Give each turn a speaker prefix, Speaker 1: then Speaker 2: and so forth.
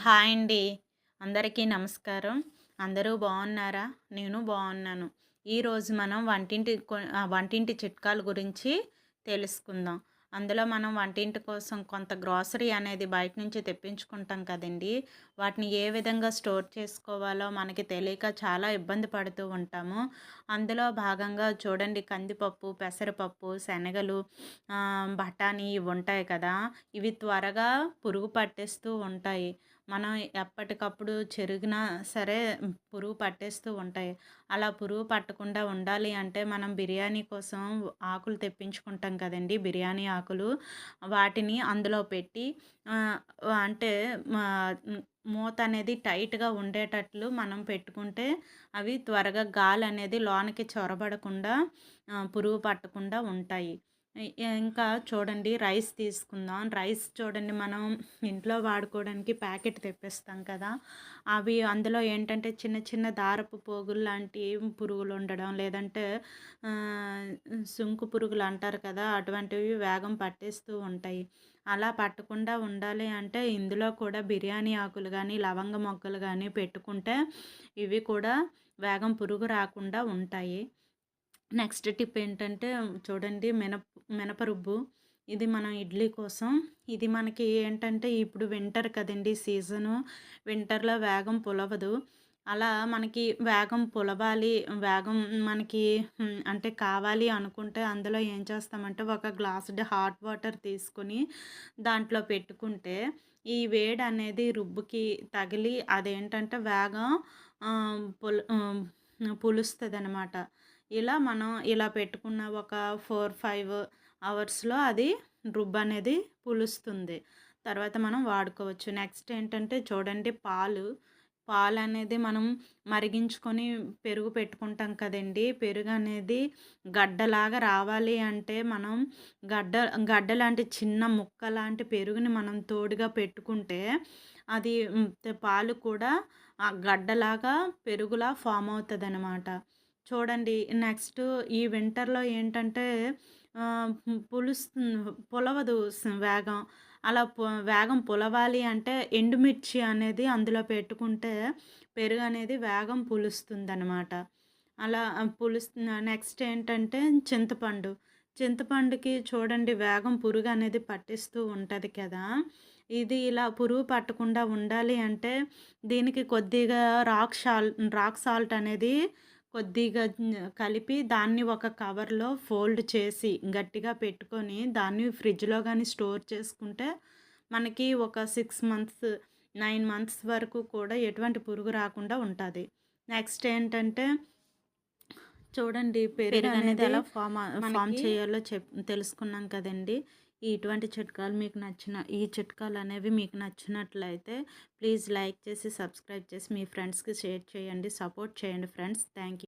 Speaker 1: Hi అండి. అందరికీ నమస్కారం. అందరూ బాగున్నారా? నేను బాగున్నాను. ఈరోజు మనం వంటింటి కొ- వంటింటి చిట్కాల గురించి తెలుసుకుందాం. అందులో మనం వంటింటి కోసం కొంత గ్రాసరీ అనేది బయట నుంచి తెప్పించుకుంటాం కదండి. వాటిని ఏ విధంగా స్టోర్ చేసుకోవాలో మనకి తెలియక చాలా ఇబ్బంది పడుతూ ఉంటాము. అందులో భాగంగా చూడండి కందిపప్పు పెసరపప్పు శనగలు బఠానీ ఇవి ఉంటాయి కదా. ఇవి త్వరగా పురుగు పట్టేస్తూ ఉంటాయి. మనం ఎప్పటికప్పుడు చెరిగినా సరే పురుగు పట్టేస్తూ ఉంటాయి. అలా పురుగు పట్టకుండా ఉండాలి అంటే మనం బిర్యానీ కోసం ఆకులు తెప్పించుకుంటాం కదండి. బిర్యానీ ఆకులు వాటిని అందులో పెట్టి అంటే మూత అనేది టైట్గా ఉండేటట్లు మనం పెట్టుకుంటే అవి త్వరగా గాలి అనేది లోనికి చొరబడకుండా పురుగు పట్టకుండా ఉంటాయి. ఇంకా చూడండి రైస్ తీసుకుందాం. రైస్ చూడండి మనం ఇంట్లో వాడుకోవడానికి ప్యాకెట్ తెప్పిస్తాం కదా. అవి అందులో ఏంటంటే చిన్న చిన్న దారపు పోగులు లాంటి పురుగులు ఉండడం లేదంటే సుంకు పురుగులు అంటారు కదా అటువంటివి వేగం పట్టేస్తూ ఉంటాయి. అలా పట్టకుండా ఉండాలి అంటే ఇందులో కూడా బిర్యానీ ఆకులు కానీ లవంగ మొగ్గలు కానీ పెట్టుకుంటే ఇవి కూడా వేగం పురుగు రాకుండా ఉంటాయి. నెక్స్ట్ టిప్ ఏంటంటే చూడండి మినప మినప రుబ్బు ఇది మనం ఇడ్లీ కోసం. ఇది మనకి ఏంటంటే ఇప్పుడు వింటర్ కదండి సీజను. వింటర్లో వేగం పులవదు. అలా మనకి వేగం పులవాలి వేగం మనకి అంటే కావాలి అనుకుంటే అందులో ఏం చేస్తామంటే ఒక గ్లాసుడ్ హాట్ వాటర్ తీసుకుని దాంట్లో పెట్టుకుంటే ఈ వేడి అనేది రుబ్బుకి తగిలి అదేంటంటే వేగం పులు పులుస్తుంది అనమాట ఇలా మనం ఇలా పెట్టుకున్న ఒక ఫోర్ ఫైవ్ అవర్స్లో అది రుబ్బు అనేది పులుస్తుంది. తర్వాత మనం వాడుకోవచ్చు. నెక్స్ట్ ఏంటంటే చూడండి పాలు. పాలు అనేది మనం మరిగించుకొని పెరుగు పెట్టుకుంటాం కదండి. పెరుగు అనేది గడ్డలాగా రావాలి అంటే మనం గడ్డ గడ్డ లాంటి చిన్న ముక్క లాంటి పెరుగుని మనం తోడుగా పెట్టుకుంటే అది పాలు కూడా ఆ గడ్డలాగా పెరుగులా ఫామ్ అవుతుంది చూడండి నెక్స్ట్ ఈ వింటర్లో ఏంటంటే పులుస్తు పులవదు వేగం. అలా వేగం పులవాలి అంటే ఎండుమిర్చి అనేది అందులో పెట్టుకుంటే పెరుగు అనేది వేగం పులుస్తుంది అనమాట అలా పులుస్తు నెక్స్ట్ ఏంటంటే చింతపండు. చింతపండుకి చూడండి వేగం పురుగు అనేది పట్టిస్తూ ఉంటుంది కదా. ఇది ఇలా పురుగు పట్టకుండా ఉండాలి అంటే దీనికి కొద్దిగా రాక్ సాల్ రాక్ సాల్ట్ అనేది కొద్దిగా కలిపి దాన్ని ఒక కవర్లో ఫోల్డ్ చేసి గట్టిగా పెట్టుకొని దాన్ని ఫ్రిడ్జ్లో కానీ స్టోర్ చేసుకుంటే మనకి ఒక సిక్స్ మంత్స్ నైన్ మంత్స్ వరకు కూడా ఎటువంటి పురుగు రాకుండా ఉంటుంది. నెక్స్ట్ ఏంటంటే చూడండి పెరుగు అనేది ఎలా ఫామ్ ఫామ్ చేయాలో చెప్ తెలుసుకున్నాం కదండి. ఈ ఇటువంటి చిట్కాలు మీకు నచ్చిన ఈ చిట్కాలు అనేవి మీకు నచ్చినట్లయితే ప్లీజ్ లైక్ చేసి సబ్స్క్రైబ్ చేసి మీ ఫ్రెండ్స్కి షేర్ చేయండి సపోర్ట్ చేయండి ఫ్రెండ్స్. Thank you